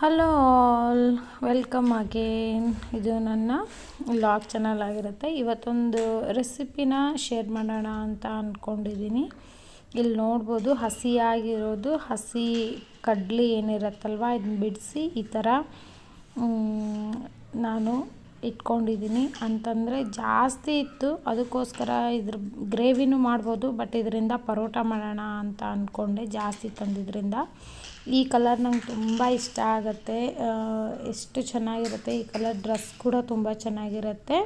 Hello all welcome again ಇದು ನನ್ನ log channel ಆಗಿರುತ್ತೆ. ಇವತ್ತೊಂದು ರೆಸಿಪಿನ ಶೇರ್ ಮಾಡೋಣ ಅಂತ ಅಂದ್ಕೊಂಡಿದ್ದೀನಿ ಇಲ್ಲಿ ನೋಡ್ಬೋದು ಹಸಿಯಾಗಿರೋದು, ಹಸಿ ಕಡ್ಲಿ ಏನಿರುತ್ತಲ್ವ ಇದನ್ನ ಬಿಡಿಸಿ ಈ ಥರ ನಾನು ಇಟ್ಕೊಂಡಿದ್ದೀನಿ. ಅಂತಂದರೆ ಜಾಸ್ತಿ ಇತ್ತು. ಅದಕ್ಕೋಸ್ಕರ ಇದ್ರ ಗ್ರೇವಿನೂ ಮಾಡ್ಬೋದು, ಬಟ್ ಇದರಿಂದ ಪರೋಟ ಮಾಡೋಣ ಅಂತ ಅಂದ್ಕೊಂಡೆ ಜಾಸ್ತಿ ತಂದಿದ್ದರಿಂದ ಈ ಕಲರ್ ನಂಗೆ ತುಂಬ ಇಷ್ಟ ಆಗುತ್ತೆ. ಎಷ್ಟು ಚೆನ್ನಾಗಿರುತ್ತೆ ಈ ಕಲರ್. ಡ್ರೆಸ್ ಕೂಡ ತುಂಬ ಚೆನ್ನಾಗಿರುತ್ತೆ.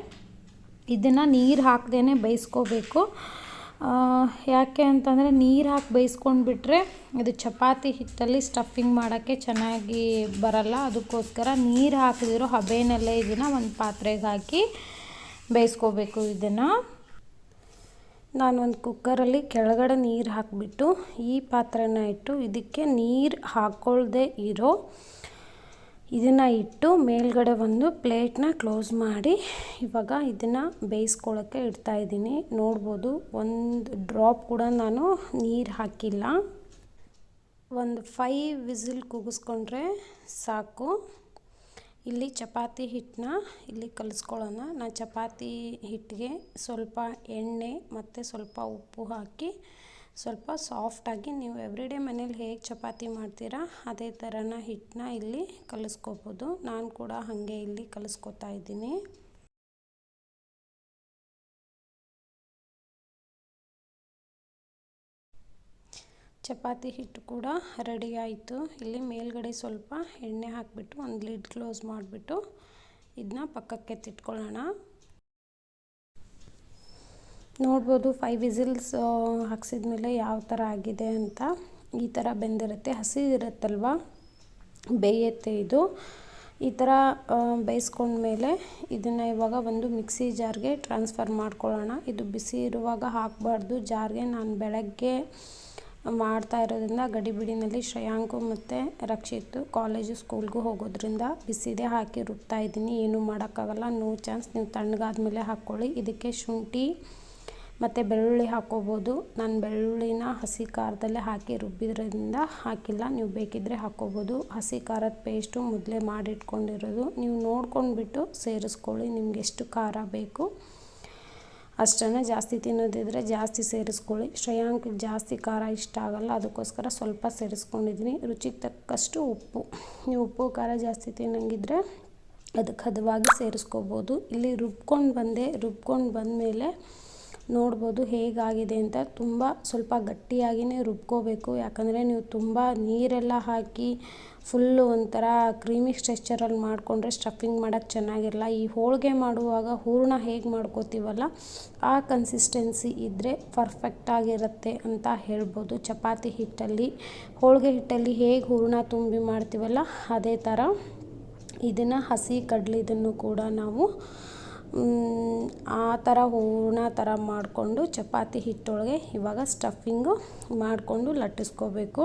ಇದನ್ನು ನೀರು ಹಾಕ್ದೇ ಬೇಯಿಸ್ಕೋಬೇಕು. ಯಾಕೆ ಅಂತಂದರೆ ನೀರು ಹಾಕಿ ಬೇಯಿಸ್ಕೊಂಡು ಬಿಟ್ಟರೆ ಅದು ಚಪಾತಿ ಹಿಟ್ಟಲ್ಲಿ ಸ್ಟಫಿಂಗ್ ಮಾಡೋಕ್ಕೆ ಚೆನ್ನಾಗಿ ಬರಲ್ಲ. ಅದಕ್ಕೋಸ್ಕರ ನೀರು ಹಾಕದಿರೋ ಹಬೆನಲ್ಲೇ ಇದನ್ನು ಒಂದು ಪಾತ್ರೆಗೆ ಹಾಕಿ ಬೇಯಿಸ್ಕೋಬೇಕು ಇದನ್ನು. ನಾನು ಒಂದು ಕುಕ್ಕರಲ್ಲಿ ಕೆಳಗಡೆ ನೀರು ಹಾಕಿಬಿಟ್ಟು ಈ ಪಾತ್ರೆನ ಇಟ್ಟು ಇದಕ್ಕೆ ನೀರು ಹಾಕ್ಕೊಳ್ದೆ ಇರೋ ಇದನ್ನು ಇಟ್ಟು ಮೇಲ್ಗಡೆ ಒಂದು ಪ್ಲೇಟ್ನ ಕ್ಲೋಸ್ ಮಾಡಿ, ಇವಾಗ ಇದನ್ನು ಬೇಯಿಸ್ಕೊಳ್ಳೋಕ್ಕೆ ಇಡ್ತಾ ಇದ್ದೀನಿ. ನೋಡ್ಬೋದು, ಒಂದು ಡ್ರಾಪ್ ಕೂಡ ನಾನು ನೀರು ಹಾಕಿಲ್ಲ. ಒಂದು ಫೈವ್ ವಿಸಿಲ್ ಕೂಗಿಸ್ಕೊಂಡ್ರೆ ಸಾಕು. ಇಲ್ಲಿ ಚಪಾತಿ ಹಿಟ್ಟನ್ನ ಇಲ್ಲಿ ಕಲಿಸ್ಕೊಳ್ಳೋಣ. ನಾನು ಚಪಾತಿ ಹಿಟ್ಟಿಗೆ ಸ್ವಲ್ಪ ಎಣ್ಣೆ ಮತ್ತು ಸ್ವಲ್ಪ ಉಪ್ಪು ಹಾಕಿ ಸ್ವಲ್ಪ ಸಾಫ್ಟಾಗಿ ನೀವು ಎವ್ರಿಡೇ ಮನೇಲಿ ಹೇಗೆ ಚಪಾತಿ ಮಾಡ್ತೀರಾ, ಅದೇ ಥರನ ಹಿಟ್ಟನ್ನ ಇಲ್ಲಿ ಕಲಿಸ್ಕೋಬೋದು. ನಾನು ಕೂಡ ಹಾಗೆ ಇಲ್ಲಿ ಕಲಿಸ್ಕೊತಾ ಇದ್ದೀನಿ. ಚಪಾತಿ ಹಿಟ್ಟು ಕೂಡ ರೆಡಿ ಆಯಿತು. ಇಲ್ಲಿ ಮೇಲ್ಗಡೆ ಸ್ವಲ್ಪ ಎಣ್ಣೆ ಹಾಕಿಬಿಟ್ಟು ಒಂದು ಲಿಡ್ ಕ್ಲೋಸ್ ಮಾಡಿಬಿಟ್ಟು ಇದನ್ನ ಪಕ್ಕಕ್ಕೆ ತಿಟ್ಕೊಳ್ಳೋಣ. ನೋಡ್ಬೋದು ಫೈವ್ ವಿಸಿಲ್ಸ್ ಹಾಕ್ಸಿದ್ಮೇಲೆ ಯಾವ ಥರ ಆಗಿದೆ ಅಂತ ಈ ಥರ ಬೆಂದಿರುತ್ತೆ. ಹಸಿ ಇರುತ್ತಲ್ವ? ಬೇಯುತ್ತೆ ಇದು. ಈ ಥರ ಬೇಯಿಸ್ಕೊಂಡ್ಮೇಲೆ ಇದನ್ನು ಇವಾಗ ಒಂದು ಮಿಕ್ಸಿ ಜಾರ್ಗೆ ಟ್ರಾನ್ಸ್ಫರ್ ಮಾಡ್ಕೊಳ್ಳೋಣ. ಇದು ಬಿಸಿ ಇರುವಾಗ ಹಾಕಬಾರ್ದು. ಜಾರ್ಗೆ ನಾನು ಬೆಳಗ್ಗೆ ಮಾಡ್ತಾ ಇರೋದ್ರಿಂದ ಗಡಿಬಿಡಿನಲ್ಲಿ ಶ್ರೇಯಾಂಕು ಮತ್ತು ರಕ್ಷಿತ್ ಕಾಲೇಜು ಸ್ಕೂಲ್ಗೂ ಹೋಗೋದ್ರಿಂದ ಬಿಸಿದೇ ಹಾಕಿ ರುಬ್ತಾ ಇದ್ದೀನಿ. ಏನೂ ಮಾಡೋಕ್ಕಾಗಲ್ಲ. ನೋ ಚಾನ್ಸ್ ನೀವು ತಣ್ಣಗಾದ್ಮೇಲೆ ಹಾಕ್ಕೊಳ್ಳಿ. ಇದಕ್ಕೆ ಶುಂಠಿ ಮತ್ತು ಬೆಳ್ಳುಳ್ಳಿ ಹಾಕ್ಕೋಬೋದು ನಾನು ಬೆಳ್ಳುಳ್ಳಿನ ಹಸಿ ಖಾರದಲ್ಲೇ ಹಾಕಿ ರುಬ್ಬಿದ್ರಿಂದ ಹಾಕಿಲ್ಲ. ನೀವು ಬೇಕಿದ್ದರೆ ಹಾಕ್ಕೋಬೋದು ಹಸಿ ಖಾರದ ಪೇಸ್ಟು ಮೊದಲೇ ಮಾಡಿಟ್ಕೊಂಡಿರೋದು. ನೀವು ನೋಡ್ಕೊಂಡ್ಬಿಟ್ಟು ಸೇರಿಸ್ಕೊಳ್ಳಿ. ನಿಮ್ಗೆ ಎಷ್ಟು ಖಾರ ಬೇಕು ಅಷ್ಟನ್ನು ಜಾಸ್ತಿ ತಿನ್ನೋದಿದ್ರೆ ಜಾಸ್ತಿ ಸೇರಿಸ್ಕೊಳ್ಳಿ. ಶ್ರೇಯಾಂಕ್ ಜಾಸ್ತಿ ಖಾರ ಇಷ್ಟ ಆಗಲ್ಲ. ಅದಕ್ಕೋಸ್ಕರ ಸ್ವಲ್ಪ ಸೇರಿಸ್ಕೊಂಡಿದ್ದೀನಿ. ರುಚಿಗೆ ತಕ್ಕಷ್ಟು ಉಪ್ಪು. ನೀವು ಉಪ್ಪು, ಖಾರ ಜಾಸ್ತಿ ತಿನ್ನಂಗಿದ್ರೆ ಅದಕ್ಕೆ ಹದವಾಗಿ ಸೇರಿಸ್ಕೋಬೋದು. ಇಲ್ಲಿ ರುಬ್ಕೊಂಡು ಬಂದೆ. ರುಬ್ಕೊಂಡು ಬಂದಮೇಲೆ ನೋಡ್ಬೋದು ಹೇಗಾಗಿದೆ ಅಂತ ತುಂಬ ಸ್ವಲ್ಪ ಗಟ್ಟಿಯಾಗಿಯೇ ರುಬ್ಕೋಬೇಕು. ಯಾಕಂದರೆ ನೀವು ತುಂಬ ನೀರೆಲ್ಲ ಹಾಕಿ ಫುಲ್ಲು ಒಂಥರ ಕ್ರೀಮಿ ಸ್ಟ್ರೆಚ್ಚರಲ್ಲಿ ಮಾಡಿಕೊಂಡ್ರೆ ಸ್ಟಫಿಂಗ್ ಮಾಡೋಕ್ಕೆ ಚೆನ್ನಾಗಿರಲ್ಲ. ಈ ಹೋಳಿಗೆ ಮಾಡುವಾಗ ಹೂರಣ ಹೇಗೆ ಮಾಡ್ಕೋತೀವಲ್ಲ, ಆ ಕನ್ಸಿಸ್ಟೆನ್ಸಿ ಇದ್ದರೆ ಪರ್ಫೆಕ್ಟಾಗಿರುತ್ತೆ ಅಂತ ಹೇಳ್ಬೋದು. ಚಪಾತಿ ಹಿಟ್ಟಲ್ಲಿ, ಹೋಳಿಗೆ ಹಿಟ್ಟಲ್ಲಿ ಹೇಗೆ ಹೂರಣ ತುಂಬಿ ಮಾಡ್ತೀವಲ್ಲ, ಅದೇ ಥರ ಇದನ್ನು ಹಸಿ ಕಡಲಿದನ್ನು ಕೂಡ ನಾವು ಆ ಥರ ಹೂರಣ ಥರ ಮಾಡಿಕೊಂಡು ಚಪಾತಿ ಹಿಟ್ಟೊಳಗೆ ಇವಾಗ ಸ್ಟಫಿಂಗು ಮಾಡಿಕೊಂಡು ಲಟ್ಟಿಸ್ಕೋಬೇಕು.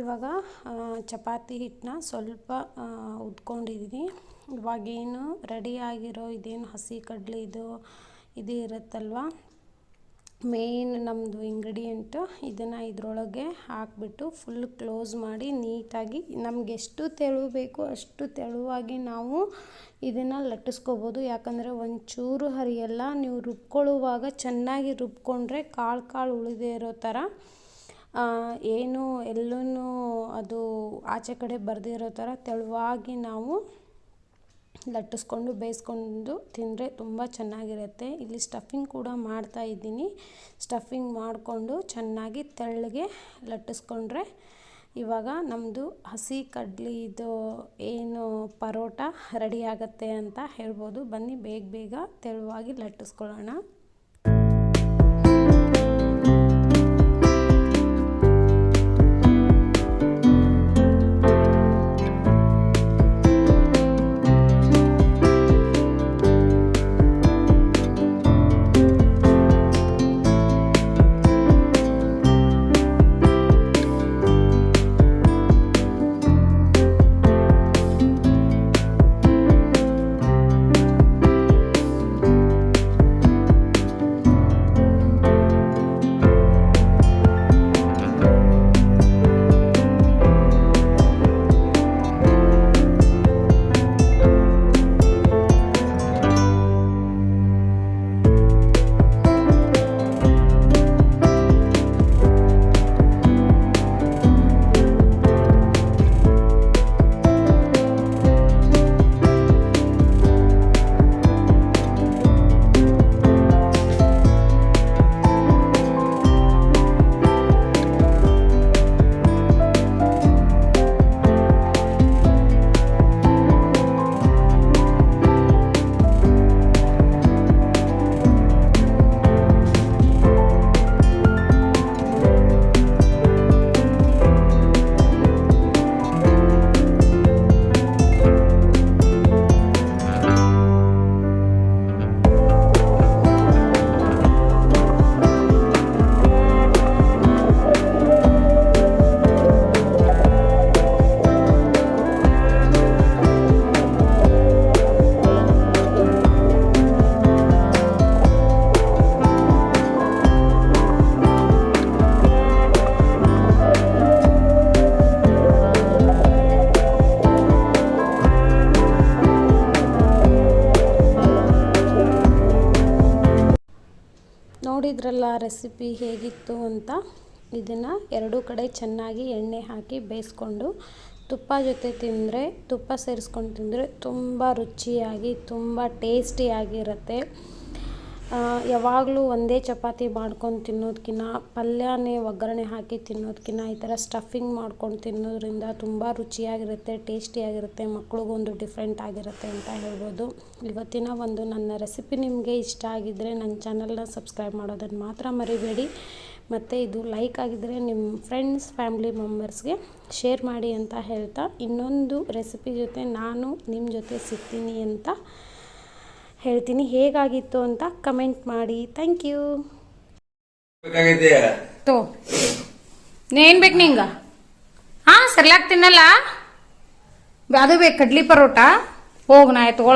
ಇವಾಗ ಚಪಾತಿ ಹಿಟ್ಟನ್ನ ಸ್ವಲ್ಪ ಉದ್ಕೊಂಡಿದ್ದೀನಿ ಇವಾಗೇನು ರೆಡಿಯಾಗಿರೋ ಇದೇನು ಹಸಿ ಕಡಲೆ ಇದು ಇದು ಇರುತ್ತಲ್ವ? ಮೇನ್ ನಮ್ಮದು ಇಂಗ್ರೀಡಿಯೆಂಟು ಇದನ್ನು ಇದರೊಳಗೆ ಹಾಕಿಬಿಟ್ಟು ಫುಲ್ ಕ್ಲೋಸ್ ಮಾಡಿ ನೀಟಾಗಿ ನಮ್ಗೆ ಎಷ್ಟು ತೆಳು ಬೇಕು ಅಷ್ಟು ತೆಳುವಾಗಿ ನಾವು ಇದನ್ನು ಲಟ್ಟಿಸ್ಕೋಬೋದು. ಯಾಕಂದರೆ ಒಂಚೂರು ಹರಿಯಲ್ಲ, ನೀವು ರುಬ್ಕೊಳ್ಳುವಾಗ ಚೆನ್ನಾಗಿ ರುಬ್ಕೊಂಡ್ರೆ ಕಾಳು ಕಾಳು ಉಳಿದೇ ಇರೋ ಥರ ಏನು ಎಲ್ಲೂ ಅದು ಆಚೆ ಕಡೆ ಬರದಿರೋ ಥರ ತೆಳುವಾಗಿ ನಾವು ಲಟ್ಟಿಸ್ಕೊಂಡು, ಬೇಯಿಸ್ಕೊಂಡು ತಿಂದರೆ ತುಂಬ ಚೆನ್ನಾಗಿರುತ್ತೆ. ಇಲ್ಲಿ ಸ್ಟಫಿಂಗ್ ಕೂಡ ಮಾಡ್ತಾ ಇದ್ದೀನಿ. ಸ್ಟಫಿಂಗ್ ಮಾಡಿಕೊಂಡು ಚೆನ್ನಾಗಿ ತೆಳ್ಳಗೆ ಲಟ್ಟಿಸ್ಕೊಂಡ್ರೆ ಇವಾಗ ನಮ್ಮದು ಹಸಿ ಕಡ್ಲಿದು ಏನು ಪರೋಟ ರೆಡಿ ಆಗುತ್ತೆ ಅಂತ ಹೇಳ್ಬೋದು. ಬನ್ನಿ, ಬೇಗ ಬೇಗ ತೆಳುವಾಗಿ ಲಟ್ಟಿಸ್ಕೊಳ್ಳೋಣ. ನೋಡಿದ್ರಲ್ಲ ರೆಸಿಪಿ ಹೇಗಿತ್ತು ಅಂತ ಇದನ್ನು ಎರಡೂ ಕಡೆ ಚೆನ್ನಾಗಿ ಎಣ್ಣೆ ಹಾಕಿ ಬೇಯಿಸ್ಕೊಂಡು ತುಪ್ಪ ಜೊತೆ ತಿಂದರೆ, ತುಪ್ಪ ಸೇರಿಸ್ಕೊಂಡು ತಿಂದರೆ ತುಂಬ ರುಚಿಯಾಗಿ, ತುಂಬ ಟೇಸ್ಟಿಯಾಗಿರುತ್ತೆ ಯಾವಾಗಲೂ ಒಂದೇ ಚಪಾತಿ ಮಾಡ್ಕೊಂಡು ತಿನ್ನೋದಕ್ಕಿಂತ ಪಲ್ಯನೇ ಒಗ್ಗರಣೆ ಹಾಕಿ ತಿನ್ನೋದಕ್ಕಿಂತ ಈ ಥರ ಸ್ಟಫಿಂಗ್ ಮಾಡ್ಕೊಂಡು ತಿನ್ನೋದ್ರಿಂದ ತುಂಬ ರುಚಿಯಾಗಿರುತ್ತೆ ಟೇಸ್ಟಿಯಾಗಿರುತ್ತೆ ಮಕ್ಳಿಗೊಂದು ಡಿಫ್ರೆಂಟ್ ಆಗಿರುತ್ತೆ ಅಂತ ಹೇಳ್ಬೋದು. ಇವತ್ತಿನ ಒಂದು ನನ್ನ ರೆಸಿಪಿ ನಿಮಗೆ ಇಷ್ಟ ಆಗಿದ್ದರೆ ನನ್ನ ಚಾನಲ್ನ ಸಬ್ಸ್ಕ್ರೈಬ್ ಮಾಡೋದನ್ನು ಮಾತ್ರ ಮರಿಬೇಡಿ. ಮತ್ತು ಇದು ಲೈಕ್ ಆಗಿದ್ದರೆ ನಿಮ್ಮ ಫ್ರೆಂಡ್ಸ್ ಫ್ಯಾಮ್ಲಿ ಮೆಂಬರ್ಸ್ಗೆ ಶೇರ್ ಮಾಡಿ ಅಂತ ಹೇಳ್ತಾ ಇನ್ನೊಂದು ರೆಸಿಪಿ ಜೊತೆ ನಾನು ನಿಮ್ಮ ಜೊತೆ ಸಿಗ್ತೀನಿ ಅಂತ ಹೇಳ್ತೀನಿ. ಹೇಗಾಗಿತ್ತು ಅಂತ ಕಮೆಂಟ್ ಮಾಡಿ. ಥ್ಯಾಂಕ್ ಯು ತೋ. ಏನ್ ಬೇಕು ನಿಂಗ? ಹಾ ಸರ್ಲಾಕ್ ತಿನ್ನಲ್ಲ. ಅದು ಬೇಕು ಕಡ್ಲಿ ಪರೋಟ. ಹೋಗ್ ನಾ ತಗೊಳ.